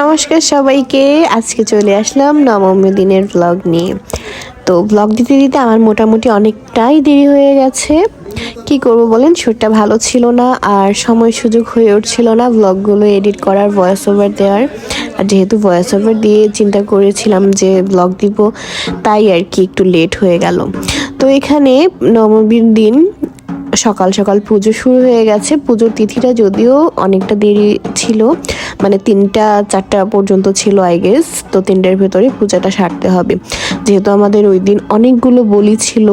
নমস্কার সবাইকে। আজকে চলে আসলাম নবমী দিনের ব্লগ নিয়ে। তো ব্লগ দিতে দিতে আমার মোটামুটি অনেকটাই দেরি হয়ে গেছে। কি করব বলেন? শরীরটা ভালো ছিল না আর সময় সুযোগ হয়ে উঠছিল না ব্লগগুলো এডিট করার ভয়েস ওভার দেওয়ার। আর যেহেতু ভয়েস ওভার দিয়ে চিন্তা করেছিলাম যে ব্লগ দিব, তাই আর কি একটু লেট হয়ে গেল। তো এখানে নবমীর দিন সকাল সকাল পুজো শুরু হয়ে গেছে। পুজোর তিথিটা যদিও অনেকটা দেরি ছিল মানে তিনটা, চারটা পর্যন্ত ছিল আই গেস তো তিনটার ভেতরে পূজাটা সারতে হবে। যেহেতু আমাদের ওই দিন অনেকগুলো বলি ছিল,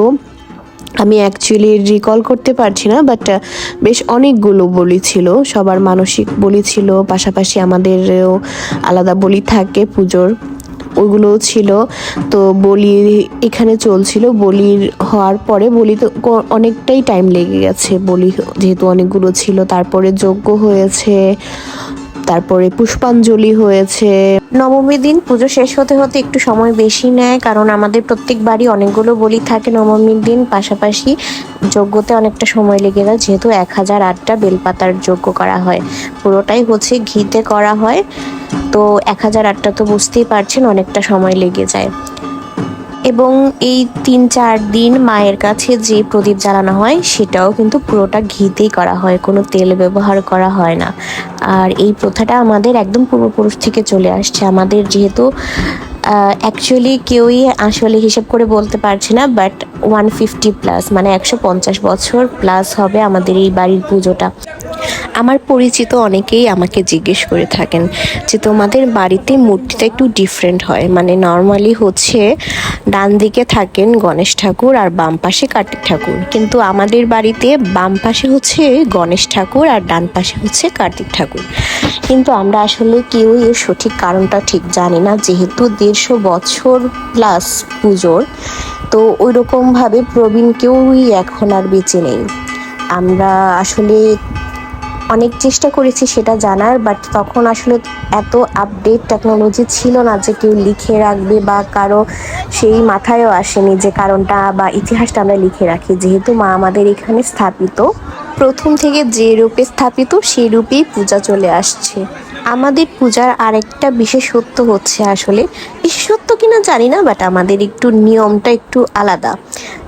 আমি অ্যাকচুয়ালি রিকল করতে পারছি না বাট বেশ অনেকগুলো বলি ছিল। সবার মানসিক বলি ছিল, পাশাপাশি আমাদেরও আলাদা বলি থাকে পুজোর ওইগুলোও ছিল। তো বলি এখানে চলছিল বলির হওয়ার পরে বলি তো অনেকটাই টাইম লেগে গেছে বলি, যেহেতু অনেকগুলো ছিল। তারপরে যজ্ঞ হয়েছে তারপরে পুষ্পাঞ্জলি হয়েছে। নবমী দিন পুজো শেষ হতে হতে একটু সময় বেশি নেয়, কারণ আমাদের প্রত্যেক বাড়ি অনেকগুলো বলি থাকে নবমীর দিন। পাশাপাশি যজ্ঞতে অনেকটা সময় লেগে যায়, যেহেতু এক হাজার আটটা বেলপাতার যজ্ঞ করা হয়। পুরোটাই হচ্ছে ঘিতে করা হয়। তো এক হাজার আটটা তো বুঝতেই পারছেন, অনেকটা সময় লেগে যায়। এবং এই তিন, চার দিন মায়ের কাছে যে প্রদীপ জ্বালানো হয়, সেটাও কিন্তু পুরোটা ঘিতেই করা হয়, কোনো তেল ব্যবহার করা হয় না। আর এই প্রথাটা আমাদের একদম পূর্বপুরুষ থেকে চলে আসছে। আমাদের যেহেতু অ্যাকচুয়ালি কেউই আসলে হিসেব করে বলতে পারছে না বাট ওয়ান ফিফটি প্লাস মানে একশো পঞ্চাশ বছর প্লাস হবে আমাদের এই বাড়ির পুজোটা। আমার পরিচিত অনেকেই আমাকে জিজ্ঞেস করে থাকেন যে তোমাদের বাড়িতে মূর্তিটা একটু ডিফারেন্ট হয়। মানে নর্মালি হচ্ছে ডান দিকে থাকেন গণেশ ঠাকুর আর বাম পাশে কার্তিক ঠাকুর। কিন্তু আমাদের বাড়িতে বাম পাশে হচ্ছে গণেশ ঠাকুর আর ডান পাশে হচ্ছে কার্তিক ঠাকুর। কিন্তু আমরা আসলে কেউই এর সঠিক কারণটা ঠিক জানি না। যেহেতু দেড়শো বছর প্লাস পুজোর, তো ওই রকমভাবে প্রবীণ কেউই এখন আর বেঁচে নেই। আমরা আসলে অনেক চেষ্টা করেছি সেটা জানার বাট তখন আসলে এত আপডেট টেকনোলজি ছিল না যে কেউ লিখে রাখবে বা কারও সেই মাথায়ও আসেনি যে কারণটা বা ইতিহাসটা আমরা লিখে রাখি। যেহেতু মা আমাদের এখানে স্থাপিত প্রথম থেকে যে রূপে স্থাপিত, সেই রূপেই পূজা চলে আসছে। আমাদের পূজার আরেকটা বিশেষত্ব হচ্ছে আসলে। বিশেষত্ব কিনা জানি না বাট আমাদের একটু নিয়মটা একটু আলাদা।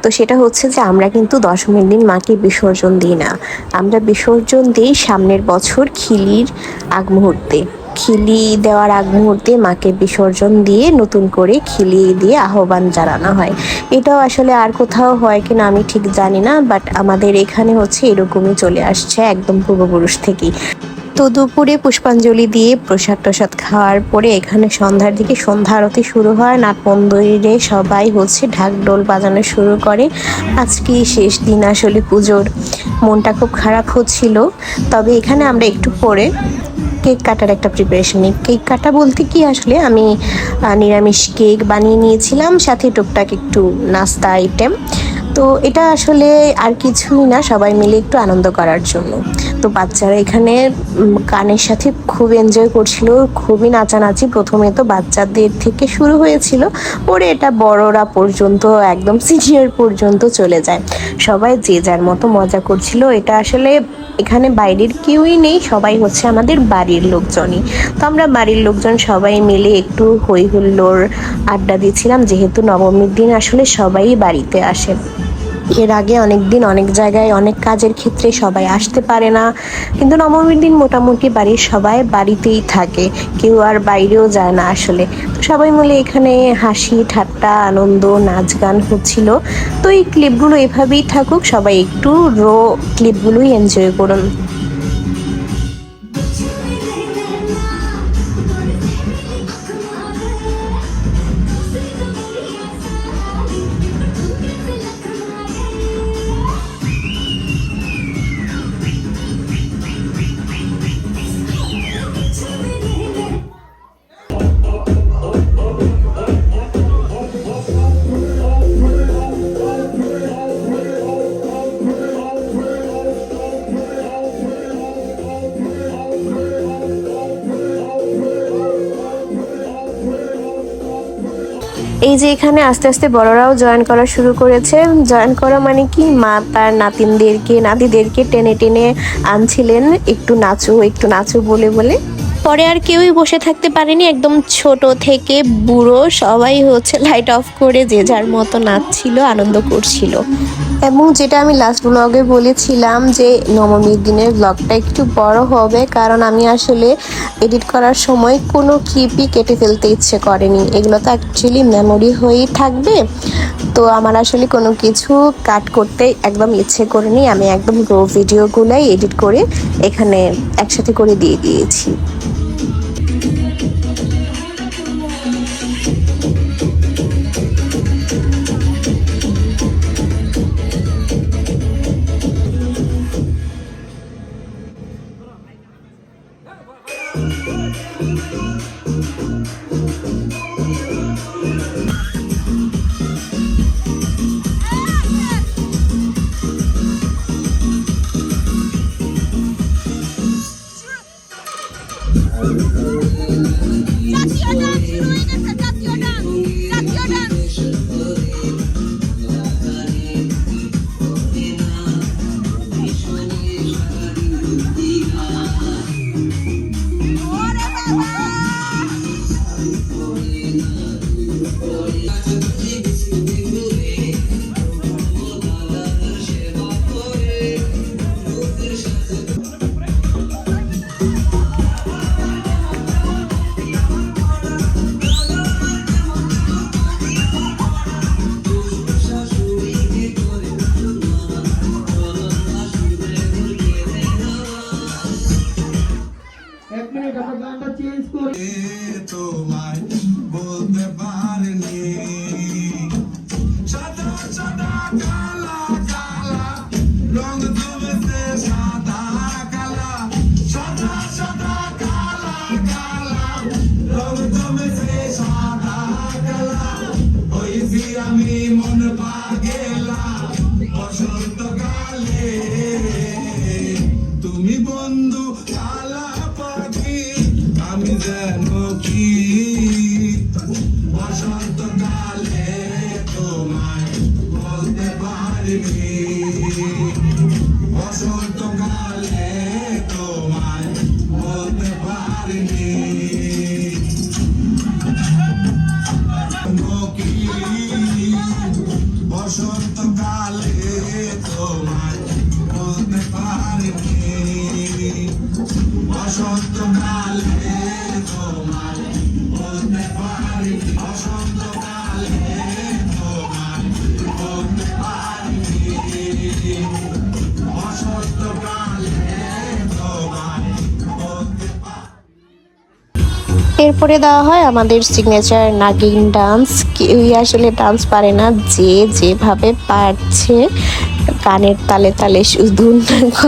তো সেটা হচ্ছে যে আমরা কিন্তু দশমীর দিন মাকে বিসর্জন দিই না। আমরা বিসর্জন দিই সামনের বছর খিলির আগ মুহূর্তে খিলি দেওয়ার আগ মুহূর্তে মাকে বিসর্জন দিয়ে নতুন করে খিলি দিয়ে আহ্বান জানানো হয়। এটাও আসলে আর কোথাও হয় কিনা আমি ঠিক জানি না বাট আমাদের এখানে হচ্ছে এরকমই চলে আসছে একদম পূর্বপুরুষ থেকেই। তো দুপুরে পুষ্পাঞ্জলি দিয়ে প্রসাদ টসাদ খাওয়ার পরে এখানে সন্ধ্যার দিকে সন্ধ্যা আরতি শুরু হয়, নাট মন্দিরে সবাই হচ্ছে ঢাক ডোল বাজানো শুরু করে। আজকে শেষ দিন আসলে পুজোর। মনটা খুব খারাপ হচ্ছিল, তবে এখানে আমরা একটু পরে কেক কাটার একটা প্রিপারেশন নিই। কেক কাটা বলতে কি আসলে? আমি নিরামিষ কেক বানিয়ে নিয়েছিলাম, সাথে টুকটাক একটু নাস্তা আইটেম তো এটা আসলে আর কিছুই না, সবাই মিলে একটু আনন্দ করার জন্য। তো বাচ্চারা এখানে গানের সাথে খুব এনজয় করছিল, খুবই নাচানাচি। প্রথমে তো বাচ্চাদের থেকে শুরু হয়েছিল, পরে এটা বড়রা পর্যন্ত, একদম সিনিয়র পর্যন্ত চলে যায়। সবাই যে যার মতো মজা করছিল, এটা আসলে এখানে বাইরের কেউই নেই, সবাই হচ্ছে আমাদের বাড়ির লোকজনই। তো আমরা বাড়ির লোকজন সবাই মিলে একটু হই হুল্লোড় আড্ডা দিয়েছিলাম যেহেতু নবমীর দিন আসলে সবাই বাড়িতে আসে। এর আগে অনেক দিন অনেক জায়গায়, অনেক কাজের ক্ষেত্রে সবাই আসতে পারে না। কিন্তু নবমীর দিন মোটামুটি বাড়ির সবাই বাড়িতেই থাকে। কেউ আর বাইরেও যায় না আসলে। তো সবাই মিলে এখানে হাসি, ঠাট্টা, আনন্দ, নাচ গান হচ্ছিল। তো এই ক্লিপগুলো এভাবেই থাকুক, সবাই একটু রো ক্লিপগুলোই এনজয় করুন। এই যে এখানে আস্তে আস্তে বড়রাও জয়েন করা শুরু করেছে। জয়েন করা মানে কি? মা তার নাতিনদেরকে, নাতিদেরকে টেনে টেনে আনছিলেন একটু নাচো একটু নাচো বলে বলে। পরে আর কেউই বসে থাকতে পারেনি, একদম ছোট থেকে বুড়ো সবাই হচ্ছে লাইট অফ করে যে যার মতো নাচছিল আনন্দ করছিল। এবং যেটা আমি লাস্ট ব্লগে বলেছিলাম যে নবমীর দিনের ব্লগটা একটু বড় হবে, কারণ আমি আসলে এডিট করার সময় কোনো ক্লিপই কেটে ফেলতে ইচ্ছে করেনি। এগুলো তো অ্যাকচুয়ালি মেমোরি হয়েই থাকবে। তো আমার আসলে কোনো কিছু কাট করতে একদম ইচ্ছে করেনি। আমি একদম রো ভিডিওগুলোই এডিট করে এখানে একসাথে করে দিয়ে দিয়েছি। la la এরপরে দেওয়া হয় আমাদের সিগনেচার নাগিন ডান্স কেউই আসলে ডান্স পারে না, যে যেভাবে পারছে কানের তালে তালে শুধু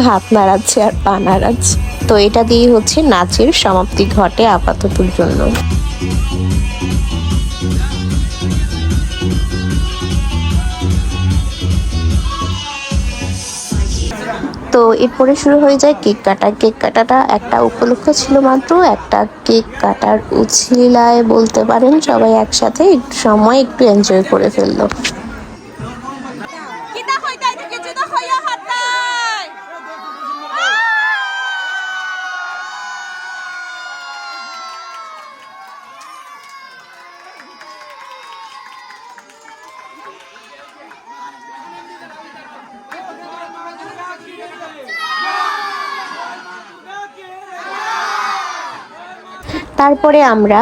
হাত নাড়াচ্ছে আর পা নাড়াচ্ছে। তো এটা দিয়ে হচ্ছে নাচের সমাপ্তি ঘটে আপাততর জন্য। তো এরপরে শুরু হয়ে যায় কেক কাটা। কেক কাটাটা একটা উপলক্ষ ছিল মাত্র, একটা কেক কাটার উছিলায় বলতে পারেন সবাই একসাথে একটু সময় একটু এনজয় করে ফেলল। তারপরে আমরা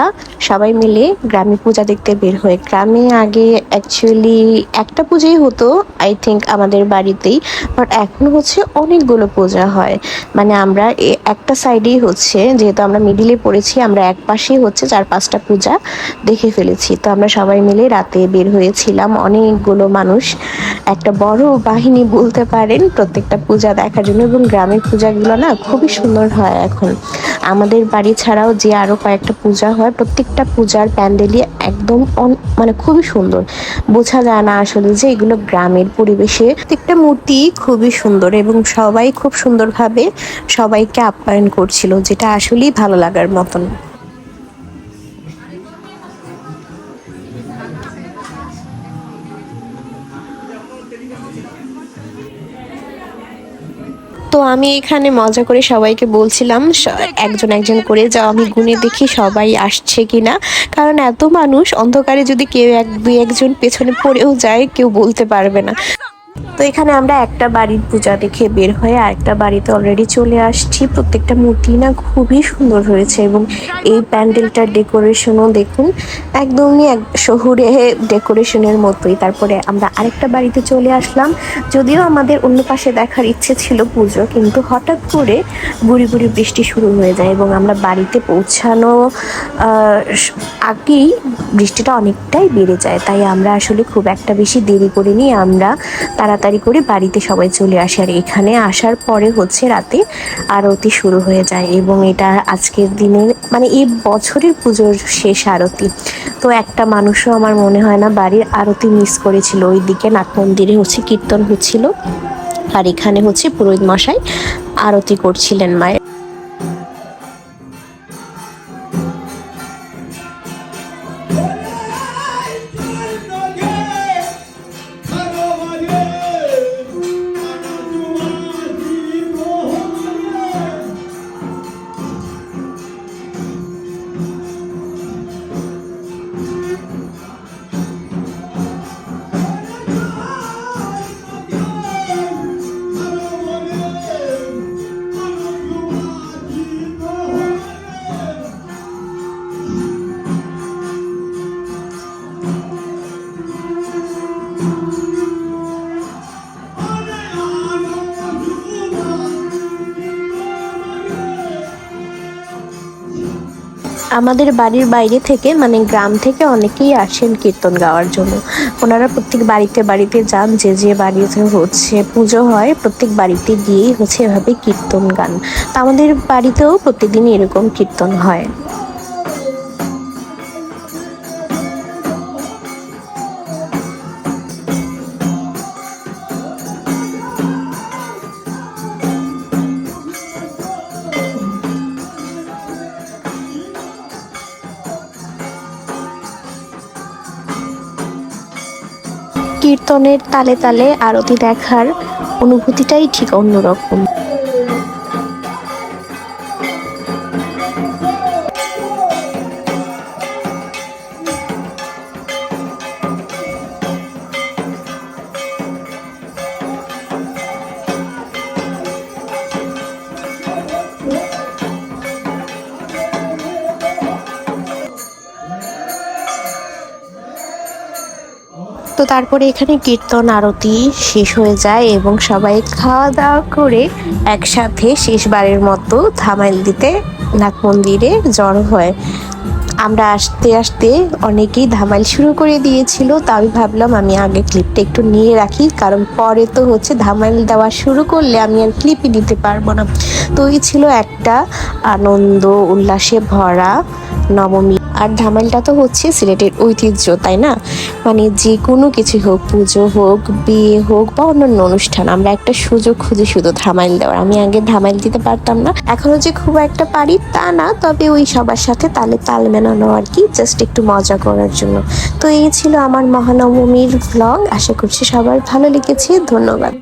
সবাই মিলে গ্রামে পূজা দেখতে বের হই। গ্রামে আগে অ্যাকচুয়ালি একটা পূজাই হতো আই থিঙ্ক আমাদের বাড়িতেই বাট এখন হচ্ছে অনেকগুলো পূজা হয়। মানে আমরা একটা সাইডেই হচ্ছে, যেহেতু আমরা মিডিলে পড়েছি, আমরা এক পাশেই হচ্ছে চার পাঁচটা পূজা দেখে ফেলেছি। তো আমরা সবাই মিলে রাতে বের হয়েছিলাম, অনেকগুলো মানুষ। একটা বড় বাহিনী বলতে পারেন, প্রত্যেকটা পূজা দেখার জন্য, এবং গ্রামের পূজাগুলো না খুবই সুন্দর হয় এখন। আমাদের বাড়ি ছাড়াও যে আরও কয়েকটা পূজা হয়, প্রত্যেকটা পূজার প্যান্ডেলই একদম মানে খুবই সুন্দর। বোঝা যায় না আসলে যে এগুলো গ্রামের পরিবেশে প্রত্যেকটা মূর্তি খুবই সুন্দর এবং সবাই খুব সুন্দরভাবে সবাইকে আপ্যায়ন করছিল, যেটা আসলেই ভালো লাগার মতন। তো আমি এখানে মজা করে সবাইকে বলছিলাম একজন একজন করে যাও আমি গুনে দেখি সবাই আসছে কিনা। কারণ এত মানুষ, অন্ধকারে যদি কেউ এক, দুই একজন পেছনে পড়েও যায়, কেউ বলতে পারবে না। তো এখানে আমরা একটা বাড়ির পূজা দেখে বের হয়ে আরেকটা বাড়িতে অলরেডি চলে আসছি। প্রত্যেকটা মূর্তি না খুবই সুন্দর হয়েছে এবং এই প্যান্ডেলটার ডেকোরেশনও দেখুন, একদমই এক শহুরে ডেকোরেশনের মতোই। তারপরে আমরা আরেকটা বাড়িতে চলে আসলাম। যদিও আমাদের অন্য পাশে দেখার ইচ্ছে ছিল পুজো, কিন্তু হঠাৎ করে গুড়ি গুড়ি বৃষ্টি শুরু হয়ে যায় এবং আমরা বাড়িতে পৌঁছানো আগেই বৃষ্টিটা অনেকটাই বেড়ে যায়। তাই আমরা আসলে খুব একটা বেশি দেরি করিনি। আমরা তাড়াতাড়ি করে বাড়িতে সবাই চলে আসে। আর এখানে আসার পরে হচ্ছে রাতে আরতি শুরু হয়ে যায় এবং এটা আজকের দিনের মানে এই বছরের পুজোর শেষ আরতি। তো একটা মানুষও আমার মনে হয় না বাড়ির আরতি মিস করেছিল। ওই দিকে নাট মন্দিরে হচ্ছে কীর্তন হচ্ছিল। আর এখানে হচ্ছে পুরোহিত মশাই আরতি করছিলেন মায়ের। আমাদের বাড়ির বাইরে থেকে মানে গ্রাম থেকে অনেকেই আসেন কীর্তন গাওয়ার জন্য। ওনারা প্রত্যেক বাড়িতে বাড়িতে যান, যে যে বাড়িতে হচ্ছে পুজো হয়, প্রত্যেক বাড়িতে গিয়েই হচ্ছে এভাবে কীর্তন গান। তা আমাদের বাড়িতেও প্রতিদিন এরকম কীর্তন হয়। কীর্তনের তালে তালে আরতি দেখার অনুভূতিটাই ঠিক অন্যরকম। তারপরে এখানে কীর্তন, আরতি শেষ হয়ে যায় এবং সবাই খাওয়া দাওয়া করে একসাথে শেষবারের মতো ধামাইল দিতে নাগ মন্দিরে জড়ো হয়। আমরা আসতে আসতে অনেকেই ধামাইল শুরু করে দিয়েছিল তো আমি ভাবলাম আমি আগে ক্লিপটা একটু নিয়ে রাখি, কারণ পরে তো হচ্ছে ধামাইল দেওয়া শুরু করলে আমি আর ক্লিপই দিতে পারব না। তো ছিল একটা আনন্দ, উল্লাসে ভরা নবমী। আর ধামাইলটা তো হচ্ছে সিলেটের ঐতিহ্য, তাই না? মানে যে কোনো কিছু হোক, পুজো হোক, বিয়ে হোক বা অন্যান্য অনুষ্ঠান, আমরা একটা সুযোগ খুঁজে শুধু ধামাইল দেওয়ার। আমি আগে ধামাইল দিতে পারতাম না এখনও যে খুব একটা পারি তা না, তবে ওই সবার সাথে তালে তাল মেলানো আর কি জাস্ট একটু মজা করার জন্য। তো এই ছিল আমার মহানবমীর ভ্লগ আশা করছি সবার ভালো লেগেছে, ধন্যবাদ।